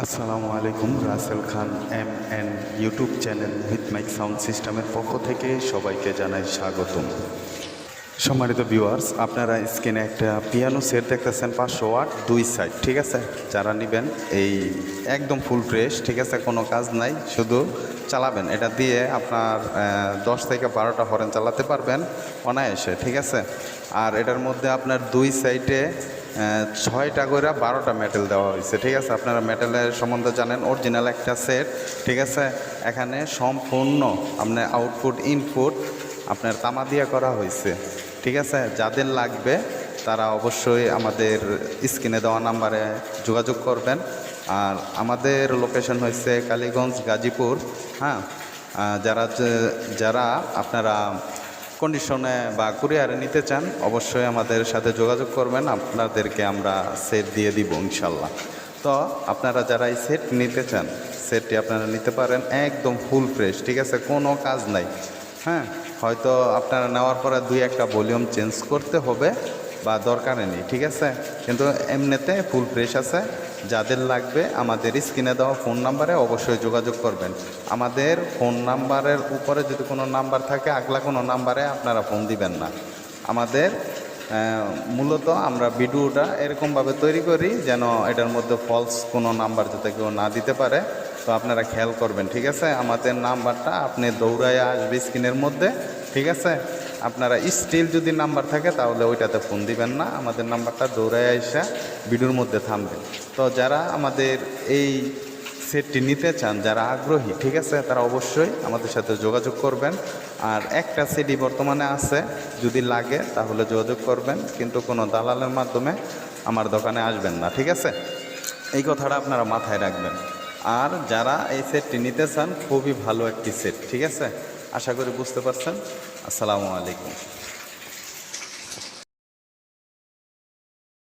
আসসালামু আলাইকুম, Rasel Khan M N YouTube channel with mic sound সিস্টেমের পক্ষ থেকে সবাইকে জানাই স্বাগতম। সম্মানিত ভিউয়ার্স, আপনারা স্ক্রিনে একটা পিয়ানো সেট দেখতেছেন, পাঁচশো ওয়াট, দুই সাইড, ঠিক আছে? যারা নেবেন এই একদম ফুল ফ্রেশ, ঠিক আছে? কোনো কাজ নাই, শুধু চালাবেন। এটা দিয়ে আপনার দশ থেকে বারোটা হরেন চালাতে পারবেন অনায়াসে, ঠিক আছে? আর এটার মধ্যে আপনার দুই সাইডে ছয়টা করে বারোটা মেটেল দেওয়া হয়েছে ঠিক আছে? আপনারা মেটেলের সম্বন্ধে জানেন অরিজিনাল একটা সেট ঠিক আছে? এখানে সম্পূর্ণ আপনার আউটপুট ইনপুট আপনার তামা দিয়ে করা হয়েছে ঠিক আছে? যাদের লাগবে, তারা অবশ্যই আমাদের স্ক্রিনে দেওয়া নাম্বারে যোগাযোগ করবেন। আর আমাদের লোকেশন হয়েছে কালীগঞ্জ গাজীপুর হ্যাঁ? যারা যারা আপনারা কন্ডিশনে বা কুরিয়ারে নিতে চান, অবশ্যই আমাদের সাথে যোগাযোগ করবেন। আপনাদেরকে আমরা সেট দিয়ে দিব ইনশাল্লাহ। তো আপনারা যারা এই সেট নিতে চান সেটটি আপনারা নিতে পারেন একদম ফুল ফ্রেশ ঠিক আছে? কোনো কাজ নাই। হ্যাঁ? হয়তো আপনারা নেওয়ার পরে দুই একটা ভলিউম চেঞ্জ করতে হবে। বা দরকারে নেই, ঠিক আছে? কিন্তু এমনিতে ফুল ফ্রেশ আছে। যাদের লাগবে আমাদের স্ক্রিনে দেওয়া ফোন নাম্বারে অবশ্যই যোগাযোগ করবেন। আমাদের ফোন নাম্বারের উপরে যদি কোনো নাম্বার থাকে, আগলা কোনো নাম্বারে আপনারা ফোন দিবেন না। আমাদের মূলত আমরা ভিডিওটা এরকমভাবে তৈরি করি যেন এটার মধ্যে ফলস কোনো নাম্বার যাতে কেউ না দিতে পারে। তো আপনারা খেয়াল করবেন, ঠিক আছে? আমাদের নাম্বারটা আপনি দৌড়ায় আসবে স্ক্রিনের মধ্যে, ঠিক আছে? আপনারা স্টিল যদি নাম্বার থাকে, তাহলে ওইটাতে ফোন দিবেন না। আমাদের নাম্বারটা দৌড়ায় এসে ভিডিওর মধ্যে থামবে তো যারা আমাদের এই সেটটি নিতে চান, যারা আগ্রহী, ঠিক আছে? তারা অবশ্যই আমাদের সাথে যোগাযোগ করবেন। আর একটা সিডি বর্তমানে আছে, যদি লাগে, তাহলে যোগাযোগ করবেন। কিন্তু কোনো দালালের মাধ্যমে আমার দোকানে আসবেন না, ঠিক আছে? এই কথাটা আপনারা মাথায় রাখবেন। আর যারা এই সেটটি নিতে চান, খুবই ভালো একটি সেট ঠিক আছে? আশা করি বুঝতে পারছেন। আসসালামু আলাইকুম।